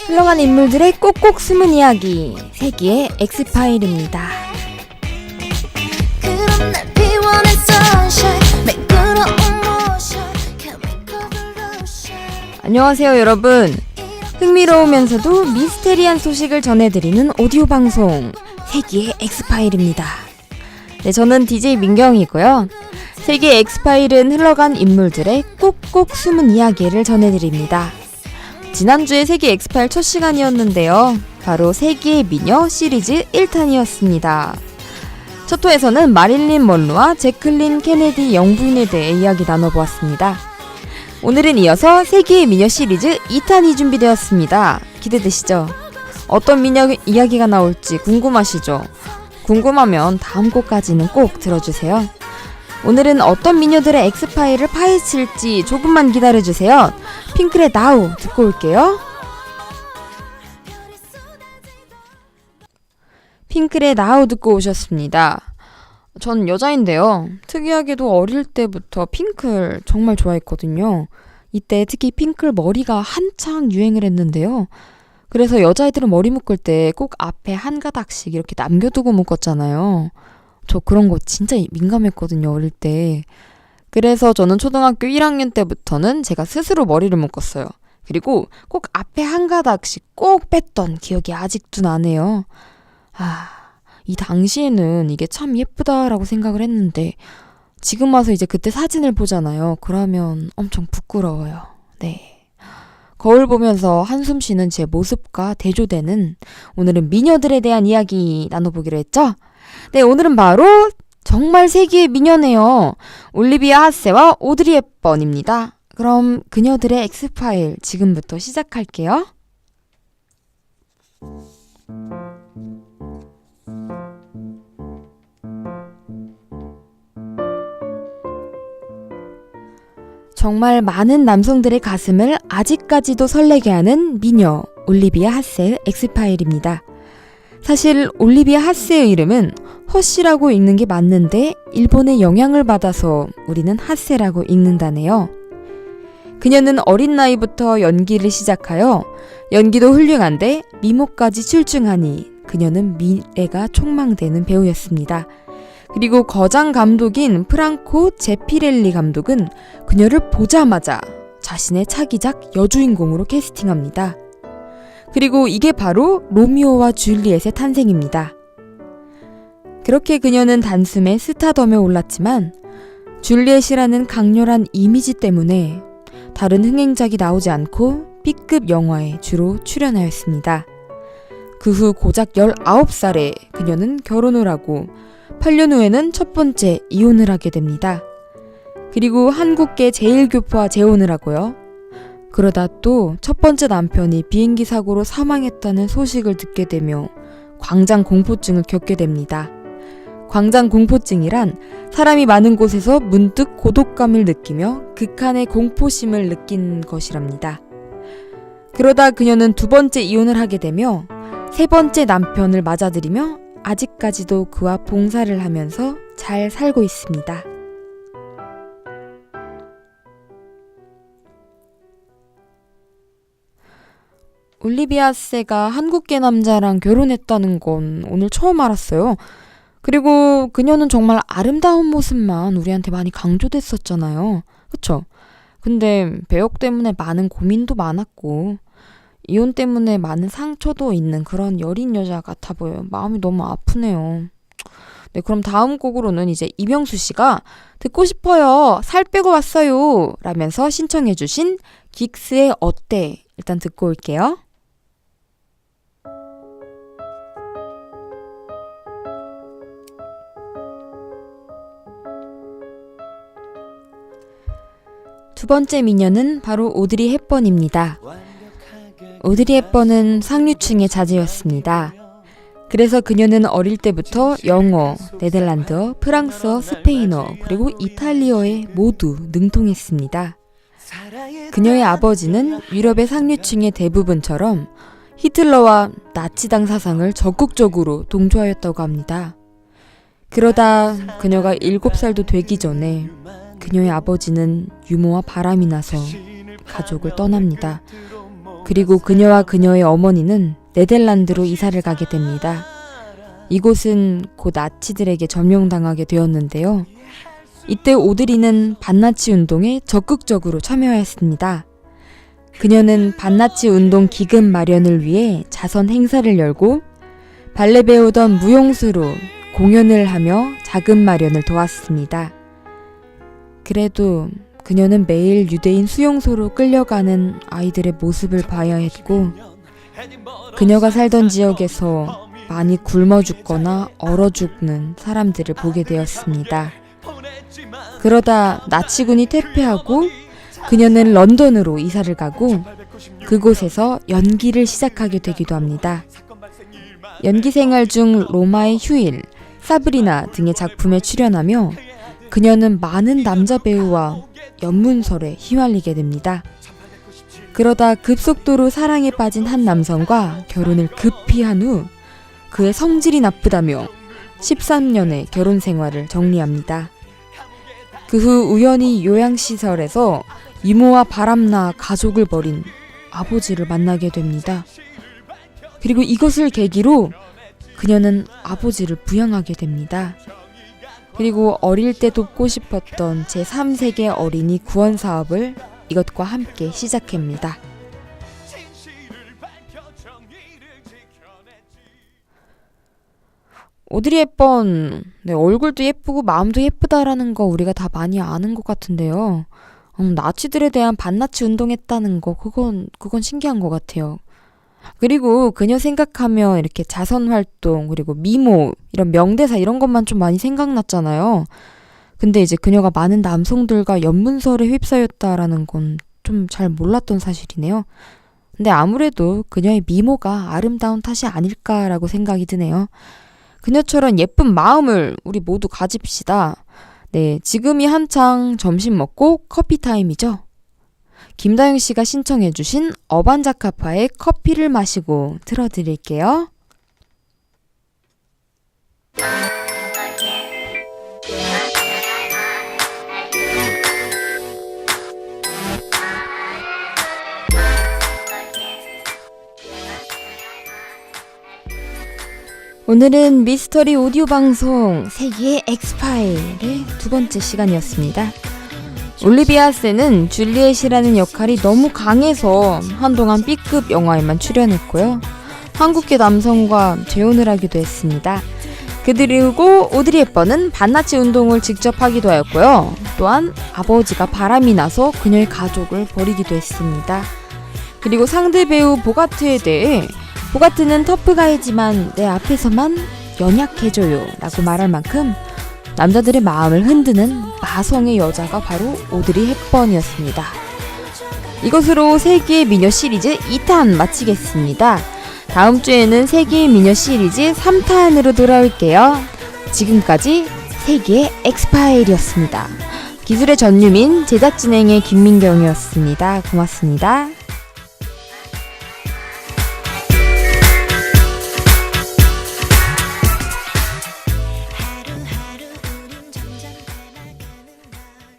흘러간 인물들의 꼭꼭 숨은 이야기 세기의 엑스파일입니다. 안녕하세요 여러분. 흥미로우면서도 미스테리한 소식을 전해드리는 오디오 방송 세기의 엑스파일입니다. 네, 저는 DJ 민경이고요. 세기의 엑스파일은 흘러간 인물들의 꼭꼭 숨은 이야기를 전해드립니다. 지난주에 세계 엑스파일 첫 시간이었는데요. 바로 세기의 미녀 시리즈 1탄이었습니다. 첫 호에서는 마릴린 먼로와 제클린 케네디 영부인에 대해 이야기 나눠보았습니다. 오늘은 이어서 세기의 미녀 시리즈 2탄이 준비되었습니다. 기대되시죠? 어떤 미녀 이야기가 나올지 궁금하시죠? 궁금하면 다음 곡까지는 꼭 들어주세요. 오늘은 어떤 미녀들의 엑스파일을 파헤칠지 조금만 기다려주세요. 핑클의 나우 듣고 올게요. 핑클의 나우 듣고 오셨습니다. 전 여자인데요. 특이하게도 어릴 때부터 핑클 정말 좋아했거든요. 이때 특히 핑클 머리가 한창 유행을 했는데요. 그래서 여자애들은 머리 묶을 때 꼭 앞에 한 가닥씩 이렇게 남겨두고 묶었잖아요. 저 그런 거 진짜 민감했거든요, 어릴 때. 그래서 저는 초등학교 1학년 때부터는 제가 스스로 머리를 묶었어요. 그리고 꼭 앞에 한 가닥씩 꼭 뺐던 기억이 아직도 나네요. 아, 이 당시에는 이게 참 예쁘다라고 생각을 했는데, 지금 와서 이제 그때 사진을 보잖아요. 그러면 엄청 부끄러워요. 네. 거울 보면서 한숨 쉬는 제 모습과 대조되는 오늘은 미녀들에 대한 이야기 나눠보기로 했죠? 네, 오늘은 바로 정말 세기의 미녀네요. 올리비아 하세와 오드리 헵번입니다. 그럼 그녀들의 엑스파일 지금부터 시작할게요. 정말 많은 남성들의 가슴을 아직까지도 설레게 하는 미녀 올리비아 하세 엑스파일입니다. 사실 올리비아 하세의 이름은 허씨라고 읽는 게 맞는데 일본의 영향을 받아서 우리는 하세라고 읽는다네요. 그녀는 어린 나이부터 연기를 시작하여 연기도 훌륭한데 미모까지 출중하니 그녀는 미래가 촉망되는 배우였습니다. 그리고 거장 감독인 프랑코 제피렐리 감독은 그녀를 보자마자 자신의 차기작 여주인공으로 캐스팅합니다. 그리고 이게 바로 로미오와 줄리엣의 탄생입니다. 그렇게 그녀는 단숨에 스타덤에 올랐지만 줄리엣이라는 강렬한 이미지 때문에 다른 흥행작이 나오지 않고 B급 영화에 주로 출연하였습니다. 그 후 고작 19살에 그녀는 결혼을 하고 8년 후에는 첫 번째 이혼을 하게 됩니다. 그리고 한국계 제일교포와 재혼을 하고요. 그러다 또 첫 번째 남편이 비행기 사고로 사망했다는 소식을 듣게 되며 광장 공포증을 겪게 됩니다. 광장 공포증이란 사람이 많은 곳에서 문득 고독감을 느끼며 극한의 공포심을 느낀 것이랍니다. 그러다 그녀는 두 번째 이혼을 하게 되며 세 번째 남편을 맞아들이며 아직까지도 그와 봉사를 하면서 잘 살고 있습니다. 올리비아 세가 한국계 남자랑 결혼했다는 건 오늘 처음 알았어요. 그리고 그녀는 정말 아름다운 모습만 우리한테 많이 강조됐었잖아요. 그쵸? 근데 배역 때문에 많은 고민도 많았고, 이혼 때문에 많은 상처도 있는 그런 여린 여자 같아 보여요. 마음이 너무 아프네요. 네, 그럼 다음 곡으로는 이제 이명수 씨가 듣고 싶어요. 살 빼고 왔어요. 라면서 신청해주신 긱스의 어때? 일단 듣고 올게요. 두 번째 미녀는 바로 오드리 헵번입니다. 오드리 헵번은 상류층의 자제였습니다. 그래서 그녀는 어릴 때부터 영어, 네덜란드어, 프랑스어, 스페인어, 그리고 이탈리어에 모두 능통했습니다. 그녀의 아버지는 유럽의 상류층의 대부분처럼 히틀러와 나치당 사상을 적극적으로 동조하였다고 합니다. 그러다 그녀가 7살도 되기 전에 그녀의 아버지는 유모와 바람이 나서 가족을 떠납니다. 그리고 그녀와 그녀의 어머니는 네덜란드로 이사를 가게 됩니다. 이곳은 곧 나치들에게 점령당하게 되었는데요. 이때 오드리는 반나치 운동에 적극적으로 참여했습니다. 그녀는 반나치 운동 기금 마련을 위해 자선 행사를 열고 발레 배우던 무용수로 공연을 하며 자금 마련을 도왔습니다. 그래도 그녀는 매일 유대인 수용소로 끌려가는 아이들의 모습을 봐야 했고, 그녀가 살던 지역에서 많이 굶어 죽거나 얼어 죽는 사람들을 보게 되었습니다. 그러다 나치군이 퇴폐하고 그녀는 런던으로 이사를 가고 그곳에서 연기를 시작하게 되기도 합니다. 연기 생활 중 로마의 휴일, 사브리나 등의 작품에 출연하며 그녀는 많은 남자 배우와 연문설에 휘말리게 됩니다. 그러다 급속도로 사랑에 빠진 한 남성과 결혼을 급히 한 후 그의 성질이 나쁘다며 13년의 결혼 생활을 정리합니다. 그 후 우연히 요양시설에서 이모와 바람나 가족을 버린 아버지를 만나게 됩니다. 그리고 이것을 계기로 그녀는 아버지를 부양하게 됩니다. 그리고 어릴 때 돕고 싶었던 제3세계 어린이 구원 사업을 이것과 함께 시작합니다. 오드리 헵번 네, 얼굴도 예쁘고 마음도 예쁘다라는 거 우리가 다 많이 아는 것 같은데요. 음, 나치들에 대한 반나치 운동했다는 거 그건 그건 신기한 것 같아요. 그리고 그녀 생각하면 이렇게 자선 활동 그리고 미모 이런 명대사 이런 것만 좀 많이 생각났잖아요. 근데 이제 그녀가 많은 남성들과 연문설에 휩싸였다라는 건 좀 잘 몰랐던 사실이네요. 근데 아무래도 그녀의 미모가 아름다운 탓이 아닐까라고 생각이 드네요. 그녀처럼 예쁜 마음을 우리 모두 가집시다. 네, 지금이 한창 점심 먹고 커피 타임이죠. 김다영 씨가 신청해주신 어반자카파의 커피를 마시고 틀어드릴게요. 오늘은 미스터리 오디오 방송 세기의 엑스파일의 두 번째 시간이었습니다. 올리비아 세는 줄리엣이라는 역할이 너무 강해서 한동안 B급 영화에만 출연했고요. 한국계 남성과 재혼을 하기도 했습니다. 그리고 오드리 헵번은 반나치 운동을 직접 하기도 하였고요. 또한 아버지가 바람이 나서 그녀의 가족을 버리기도 했습니다. 그리고 상대 배우 보가트에 대해 보가트는 터프가이지만 내 앞에서만 연약해져요 라고 말할 만큼 남자들의 마음을 흔드는 마성의 여자가 바로 오드리 헵번이었습니다. 이것으로 세계의 미녀 시리즈 2탄 마치겠습니다. 다음 주에는 세계의 미녀 시리즈 3탄으로 돌아올게요. 지금까지 세계의 엑스파일이었습니다. 기술의 전유민, 제작 진행의 김민경이었습니다. 고맙습니다.